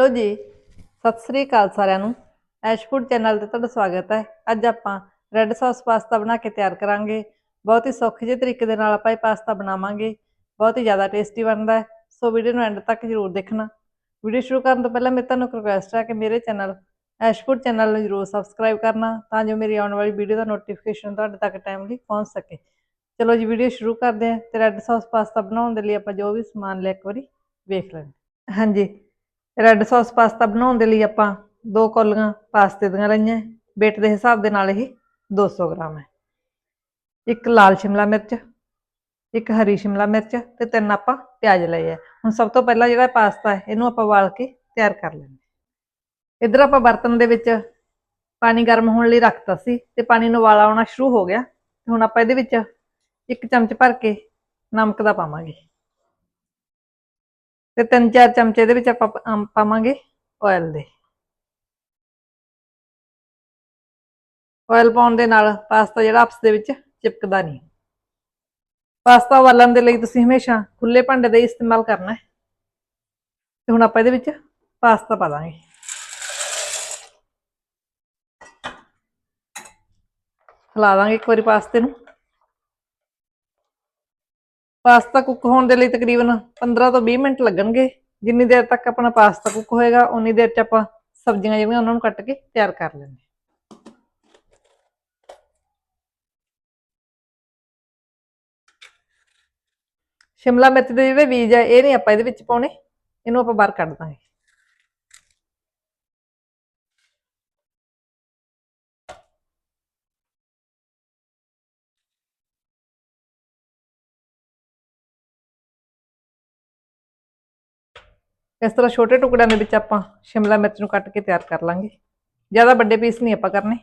Hello ਜੀ, ਸਤਿ ਸ੍ਰੀ ਅਕਾਲ ਸਾਰਿਆਂ ਨੂੰ। ਐਸ਼ ਫੂਡ ਚੈਨਲ ਤੇ ਤੁਹਾਡਾ ਸਵਾਗਤ ਹੈ। ਅੱਜ ਆਪਾਂ ਰੈੱਡ ਸੌਸ ਪਾਸਤਾ ਬਣਾ ਕੇ ਤਿਆਰ ਕਰਾਂਗੇ। ਬਹੁਤ ਹੀ ਸੌਖੇ ਜਿਹੇ ਤਰੀਕੇ ਦੇ ਨਾਲ ਆਪਾਂ ਇਹ ਪਾਸਤਾ ਬਣਾਵਾਂਗੇ। ਬਹੁਤ ਹੀ ਜ਼ਿਆਦਾ ਟੇਸਟੀ ਬਣਦਾ ਹੈ। ਸੋ ਵੀਡੀਓ ਨੂੰ ਐਂਡ ਤੱਕ ਜ਼ਰੂਰ ਦੇਖਣਾ। ਵੀਡੀਓ ਸ਼ੁਰੂ ਕਰਨ ਤੋਂ ਪਹਿਲਾਂ ਮੈਂ ਤੁਹਾਨੂੰ ਇੱਕ ਰਿਕੁਐਸਟ ਹੈ ਕਿ ਮੇਰੇ ਚੈਨਲ ਐਸ਼ ਫੂਡ ਚੈਨਲ ਨੂੰ ਜ਼ਰੂਰ ਸਬਸਕ੍ਰਾਈਬ ਕਰਨਾ, ਤਾਂ ਜੋ ਮੇਰੀ ਆਉਣ ਵਾਲੀ ਵੀਡੀਓ ਦਾ ਨੋਟੀਫਿਕੇਸ਼ਨ ਤੁਹਾਡੇ ਤੱਕ ਟਾਈਮਲੀ ਪਹੁੰਚ ਸਕੇ। ਚਲੋ ਜੀ, ਵੀਡੀਓ ਸ਼ੁਰੂ ਕਰਦੇ ਹਾਂ ਤੇ ਰੈੱਡ ਸੌਸ ਪਾਸਤਾ ਬਣਾਉਣ ਦੇ ਲਈ ਆਪਾਂ ਜੋ ਵੀ ਸਮਾਨ ਲਿਆ ਇੱਕ ਵਾਰੀ ਵੇਖ ਲੈਂਦੇ ਹਾਂ। ਹਾਂਜੀ ਰੈੱਡ ਸੌਸ ਪਾਸਤਾ ਬਣਾਉਣ ਦੇ ਲਈ ਆਪਾਂ ਦੋ ਕੌਲੀਆਂ ਪਾਸਤੇ ਦੀਆਂ ਲਈਆਂ weight ਦੇ ਹਿਸਾਬ ਦੇ ਨਾਲ ਇਹ 200 ਗ੍ਰਾਮ ਹੈ। ਇੱਕ ਲਾਲ ਸ਼ਿਮਲਾ ਮਿਰਚ, ਇੱਕ ਹਰੀ ਸ਼ਿਮਲਾ ਮਿਰਚ ਤੇ ਤਿੰਨ ਆਪਾਂ ਪਿਆਜ਼ ਲਏ ਆ ਹੁਣ ਸਭ ਤੋਂ ਪਹਿਲਾਂ ਜਿਹੜਾ ਪਾਸਤਾ ਹੈ, ਇਹਨੂੰ ਆਪਾਂ ਉਬਾਲ ਕੇ ਤਿਆਰ ਕਰ ਲੈਂਦੇ ਇੱਧਰ ਆਪਾਂ ਬਰਤਨ ਦੇ ਵਿੱਚ ਪਾਣੀ ਗਰਮ ਹੋਣ ਲਈ ਰੱਖਤਾ ਸੀ ਤੇ ਪਾਣੀ ਨੂੰ ਵਾਲਾ ਆਉਣਾ ਸ਼ੁਰੂ ਹੋ ਗਿਆ। ਹੁਣ ਆਪਾਂ ਇਹਦੇ ਵਿੱਚ ਇੱਕ ਚਮਚ ਭਰ ਕੇ ਨਮਕ ਦਾ ਪਾਵਾਂਗੇ। ਤੇ ਤਿੰਨ ਚਾਰ ਚਮਚੇ ਦੇ ਵਿੱਚ ਆਪਾਂ ਅਮ ਪਾਵਾਂਗੇ ਆਇਲ ਦੇ। ਆਇਲ ਪਾਉਣ ਦੇ ਨਾਲ ਪਾਸਤਾ ਜਿਹੜਾ ਆਪਸ ਦੇ ਵਿੱਚ ਚਿਪਕਦਾ ਨਹੀਂ। ਪਾਸਤਾ ਉਬਾਲਣ ਦੇ ਲਈ ਤੁਸੀਂ ਹਮੇਸ਼ਾ ਖੁੱਲੇ ਭਾਂਡੇ ਦਾ ਹੀ ਇਸਤੇਮਾਲ ਕਰਨਾ ਹੈ। ਤੇ ਹੁਣ ਆਪਾਂ ਇਹਦੇ ਵਿੱਚ ਪਾਸਤਾ ਪਾ ਦਾਂਗੇ। ਹਿਲਾ ਦਾਂਗੇ ਇੱਕ ਵਾਰੀ ਪਾਸਤੇ ਨੂੰ। ਪਾਸਤਾ ਕੁੱਕ ਹੋਣ ਦੇ ਲਈ ਤਕਰੀਬਨ 15 ਤੋਂ 20 ਮਿੰਟ ਲੱਗਣਗੇ। ਜਿੰਨੀ ਦੇਰ ਤੱਕ ਆਪਣਾ ਪਾਸਤਾ ਕੁੱਕ ਹੋਏਗਾ ਉਨੀ ਦੇਰ ਚ ਆਪਾਂ ਸਬਜ਼ੀਆਂ ਜਿਹੜੀਆਂ ਉਹਨਾਂ ਨੂੰ ਕੱਟ ਕੇ ਤਿਆਰ ਕਰ ਲੈਂਦੇ ਸ਼ਿਮਲਾ ਮਿਰਚ ਦੇ ਜਿਹੜੇ ਬੀਜ ਆ, ਇਹ ਨਹੀਂ ਆਪਾਂ ਇਹਦੇ ਵਿੱਚ ਪਾਉਣੇ, ਇਹਨੂੰ ਆਪਾਂ ਬਾਹਰ ਕੱਢ ਦਾਂਗੇ। ਇਸ ਤਰ੍ਹਾਂ ਛੋਟੇ ਟੁਕੜਿਆਂ ਦੇ ਵਿੱਚ ਆਪਾਂ ਸ਼ਿਮਲਾ ਮਿਰਚ ਨੂੰ ਕੱਟ ਕੇ ਤਿਆਰ ਕਰ ਲਾਂਗੇ। ਜ਼ਿਆਦਾ ਵੱਡੇ ਪੀਸ ਨਹੀਂ ਆਪਾਂ ਕਰਨੇ।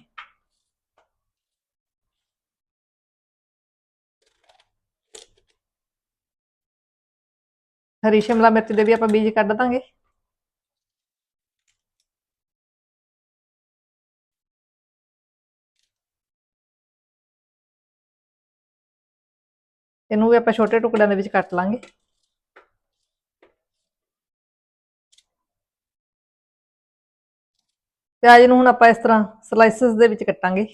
ਹਰੀ ਸ਼ਿਮਲਾ ਮਿਰਚ ਦੇ ਵੀ ਆਪਾਂ ਬੀਜ ਕੱਢ ਦਾਂਗੇ। ਇਹਨੂੰ ਵੀ ਆਪਾਂ ਛੋਟੇ ਟੁਕੜਿਆਂ ਦੇ ਵਿੱਚ ਕੱਟ ਲਾਂਗੇ। ਪਿਆਜ਼ ਨੂੰ ਹੁਣ ਆਪਾਂ ਇਸ ਤਰ੍ਹਾਂ ਸਲਾਈਸਸ ਦੇ ਵਿੱਚ ਕੱਟਾਂਗੇ।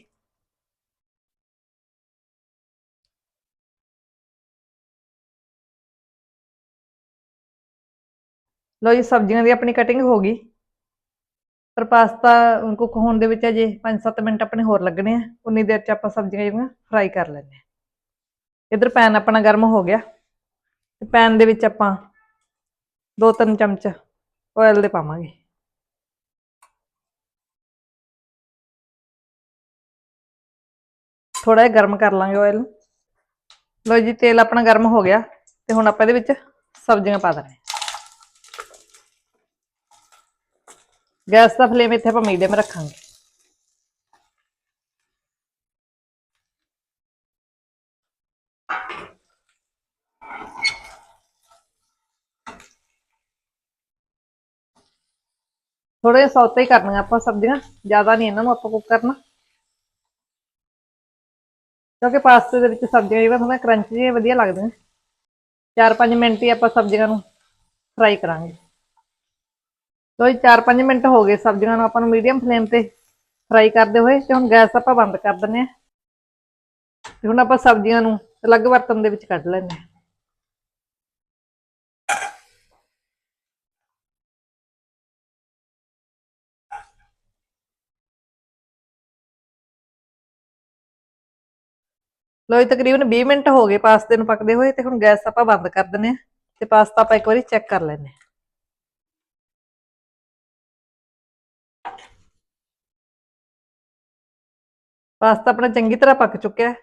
ਲੋ ਜੀ, ਸਬਜ਼ੀਆਂ ਦੀ ਆਪਣੀ ਕਟਿੰਗ ਹੋ ਗਈ। ਪਰ ਪਾਸਤਾ ਕੁੱਕ ਹੋਣ ਦੇ ਵਿੱਚ ਅਜੇ 5-7 ਮਿੰਟ ਆਪਣੇ ਹੋਰ ਲੱਗਣੇ ਆ। ਉਨੀ ਦੇਰ ਚ ਆਪਾਂ ਸਬਜ਼ੀਆਂ ਜਿਹੜੀਆਂ ਫਰਾਈ ਕਰ ਲੈਂਦੇ ਆ। ਇਧਰ ਪੈਨ ਆਪਣਾ ਗਰਮ ਹੋ ਗਿਆ। ਤੇ ਪੈਨ ਦੇ ਵਿੱਚ ਆਪਾਂ 2-3 ਚਮਚ ਆਇਲ ਦੇ ਪਾਵਾਂਗੇ। ਥੋੜਾ ਜਿਹਾ ਗਰਮ ਕਰ ਲਾਂਗੇ ਆਇਲ ਨੂੰ ਲੋ ਜੀ, ਤੇਲ ਆਪਣਾ ਗਰਮ ਹੋ ਗਿਆ ਤੇ ਹੁਣ ਆਪਾਂ ਇਹਦੇ ਵਿੱਚ ਸਬਜ਼ੀਆਂ ਪਾ ਦੇਣੇ ਗੈਸ ਦਾ ਫਲੇਮ ਇੱਥੇ ਆਪਾਂ ਮੀਡੀਅਮ ਰੱਖਾਂਗੇ। ਥੋੜਾ ਜਿਹਾ ਸੌਤੇ ਹੀ ਕਰਨੀਆਂ ਆਪਾਂ ਸਬਜ਼ੀਆਂ, ਜ਼ਿਆਦਾ ਨਹੀਂ ਇਹਨਾਂ ਨੂੰ ਆਪਾਂ ਕੁੱਕ ਕਰਨਾ। ਕਿਉਂਕਿ ਪਾਸਤੇ ਦੇ ਵਿੱਚ ਸਬਜ਼ੀਆਂ ਜਿਹੜੀਆਂ ਥੋੜਾ ਕਰੰਚ ਜਿਹੀਆਂ ਵਧੀਆ ਲੱਗਦੀਆਂ। 4-5 ਮਿੰਟ ਹੀ ਆਪਾਂ ਸਬਜ਼ੀਆਂ ਨੂੰ ਫਰਾਈ ਕਰਾਂਗੇ। ਲੋ ਜੀ 4-5 ਮਿੰਟ ਹੋ ਗਏ ਸਬਜ਼ੀਆਂ ਨੂੰ ਆਪਾਂ ਨੂੰ ਮੀਡੀਅਮ ਫਲੇਮ ਤੇ ਫਰਾਈ ਕਰਦੇ ਹੋਏ ਤੇ ਹੁਣ ਗੈਸ ਆਪਾਂ ਬੰਦ ਕਰ ਦਿੰਨੇ ਆ ਤੇ ਹੁਣ ਆਪਾਂ ਸਬਜ਼ੀਆਂ ਨੂੰ ਅਲੱਗ ਬਰਤਨ ਦੇ ਵਿੱਚ ਕੱਢ ਲੈਂਦੇ ਹਾਂ। ਲੋ ਜੀ, ਤਕਰੀਬਨ 20 ਮਿੰਟ ਹੋ ਗਏ ਪਾਸਤੇ ਨੂੰ ਪੱਕਦੇ ਹੋਏ ਤੇ ਹੁਣ ਗੈਸ ਆਪਾਂ ਬੰਦ ਕਰ ਦਿੰਨੇ ਆ ਤੇ ਪਾਸਤਾ ਆਪਾਂ ਇੱਕ ਵਾਰੀ ਚੈੱਕ ਕਰ ਲੈਂਦੇ ਹਾਂ। ਪਾਸਤਾ ਆਪਣਾ ਚੰਗੀ ਤਰ੍ਹਾਂ ਪੱਕ ਚੁੱਕਿਆ ਹੈ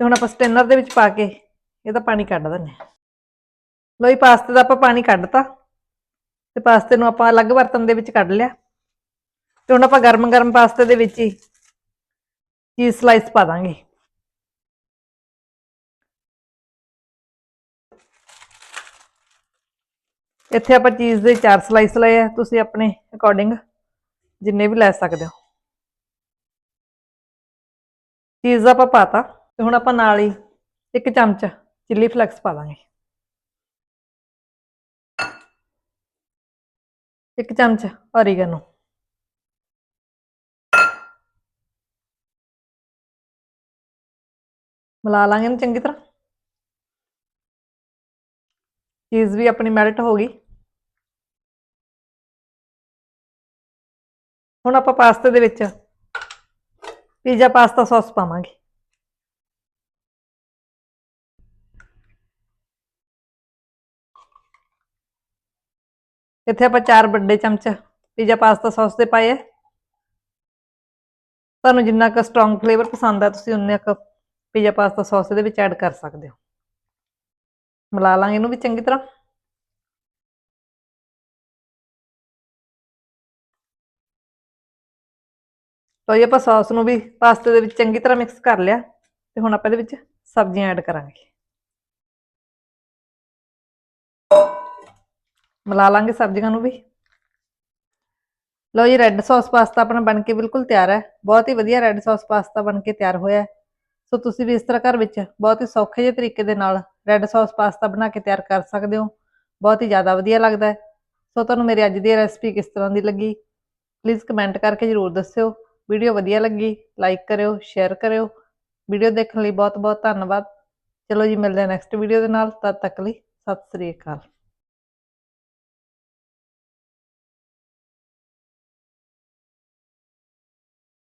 ਤੇ ਹੁਣ ਆਪਾਂ ਸਟੇਨਰ ਦੇ ਵਿੱਚ ਪਾ ਕੇ ਇਹਦਾ ਪਾਣੀ ਕੱਢ ਦਿੰਦੇ ਹਾਂ। ਲੋ ਜੀ, ਪਾਸਤੇ ਦਾ ਆਪਾਂ ਪਾਣੀ ਕੱਢਤਾ ਤੇ ਪਾਸਤੇ ਨੂੰ ਆਪਾਂ ਅਲੱਗ ਬਰਤਨ ਦੇ ਵਿੱਚ ਕੱਢ ਲਿਆ ਤੇ ਹੁਣ ਆਪਾਂ ਗਰਮ ਗਰਮ ਪਾਸਤੇ ਦੇ ਵਿੱਚ ਹੀ ਚੀਜ਼ ਸਲਾਈਸ ਪਾ ਦਾਂਗੇ। ਇੱਥੇ ਆਪਾਂ ਚੀਜ਼ ਦੇ ਚਾਰ ਸਲਾਈਸ ਲਏ ਆ, ਤੁਸੀਂ ਆਪਣੇ ਅਕੋਰਡਿੰਗ ਜਿੰਨੇ ਵੀ ਲੈ ਸਕਦੇ ਹੋ। ਚੀਜ਼ ਆਪਾਂ ਪਾਤਾ ਤੇ ਹੁਣ ਆਪਾਂ ਨਾਲ ਹੀ ਇੱਕ ਚਮਚ ਚਿੱਲੀ ਫਲੈਕਸ ਪਾ ਦਾਂਗੇ ਇੱਕ ਚਮਚ ਔਰੀਗਨੋ ਮਿਲਾ ਲਾਂਗੇ ਇਹਨੂੰ ਚੰਗੀ ਤਰ੍ਹਾਂ। ਚੀਜ਼ ਵੀ ਆਪਣੀ ਮੈਲਟ ਹੋ ਗਈ। ਹੁਣ ਆਪਾਂ ਪਾਸਤੇ ਦੇ ਵਿੱਚ ਪੀਜ਼ਾ, ਪਾਸਤਾ, ਸੌਸ ਪਾਵਾਂਗੇ। ਇੱਥੇ ਆਪਾਂ ਚਾਰ ਵੱਡੇ ਚਮਚ ਪੀਜ਼ਾ, ਪਾਸਤਾ, ਸੌਸ ਦੇ ਪਾਏ ਆ। ਤੁਹਾਨੂੰ ਜਿੰਨਾ ਕੁ ਸਟਰੋਂਗ ਫਲੇਵਰ ਪਸੰਦ ਆ, ਤੁਸੀਂ ਉਨਾ ਕੁ ਪੀਜ਼ਾ, ਪਾਸਤਾ, ਸੌਸ ਇਹਦੇ ਵਿੱਚ ਐਡ ਕਰ ਸਕਦੇ ਹੋ। ਮਿਲਾ ਲਾਂਗੇ ਇਹਨੂੰ ਵੀ ਚੰਗੀ ਤਰ੍ਹਾਂ। ਲਓ ਜੀ ਆਪਾਂ ਸੌਸ ਨੂੰ ਵੀ ਪਾਸਤੇ ਦੇ ਵਿੱਚ ਚੰਗੀ ਤਰ੍ਹਾਂ ਮਿਕਸ ਕਰ ਲਿਆ ਤੇ ਹੁਣ ਆਪਾਂ ਇਹਦੇ ਵਿੱਚ ਸਬਜ਼ੀਆਂ ਐਡ ਕਰਾਂਗੇ। ਮਿਲਾ ਲਾਂਗੇ ਸਬਜ਼ੀਆਂ ਨੂੰ ਵੀ। ਲਓ ਜੀ ਰੈੱਡ ਸੌਸ ਪਾਸਤਾ ਆਪਣਾ ਬਣ ਕੇ ਬਿਲਕੁਲ ਤਿਆਰ ਹੈ। ਬਹੁਤ ਹੀ ਵਧੀਆ ਰੈੱਡ ਸੌਸ ਪਾਸਤਾ ਬਣ ਕੇ ਤਿਆਰ ਹੋਇਆ ਹੈ। ਸੋ ਤੁਸੀਂ ਵੀ ਇਸ ਤਰ੍ਹਾਂ ਘਰ ਵਿੱਚ ਬਹੁਤ ਹੀ ਸੌਖੇ ਜਿਹੇ ਤਰੀਕੇ ਦੇ ਨਾਲ ਰੈੱਡ ਸੌਸ ਪਾਸਤਾ ਬਣਾ ਕੇ ਤਿਆਰ ਕਰ ਸਕਦੇ ਹੋ। ਬਹੁਤ ਹੀ ਜ਼ਿਆਦਾ ਵਧੀਆ ਲੱਗਦਾ ਹੈ। ਸੋ ਤੁਹਾਨੂੰ ਮੇਰੀ ਅੱਜ ਦੀ ਰੈਸਪੀ ਕਿਸ ਤਰ੍ਹਾਂ ਦੀ ਲੱਗੀ ਪਲੀਜ਼ ਕਮੈਂਟ ਕਰਕੇ ਜਰੂਰ ਦੱਸਿਓ। ਵੀਡੀਓ ਵਧੀਆ ਲੱਗੀ ਲਾਈਕ ਕਰਿਓ ਸ਼ੇਅਰ ਕਰਿਓ। ਵੀਡੀਓ ਦੇਖਣ ਲਈ ਬਹੁਤ ਬਹੁਤ ਧੰਨਵਾਦ। ਚਲੋ ਜੀ, ਮਿਲਦੇ ਹਾਂ ਨੈਕਸਟ ਵੀਡੀਓ ਦੇ ਨਾਲ। ਤਦ ਤੱਕ ਲਈ ਸਤਿ ਸ੍ਰੀ ਅਕਾਲ।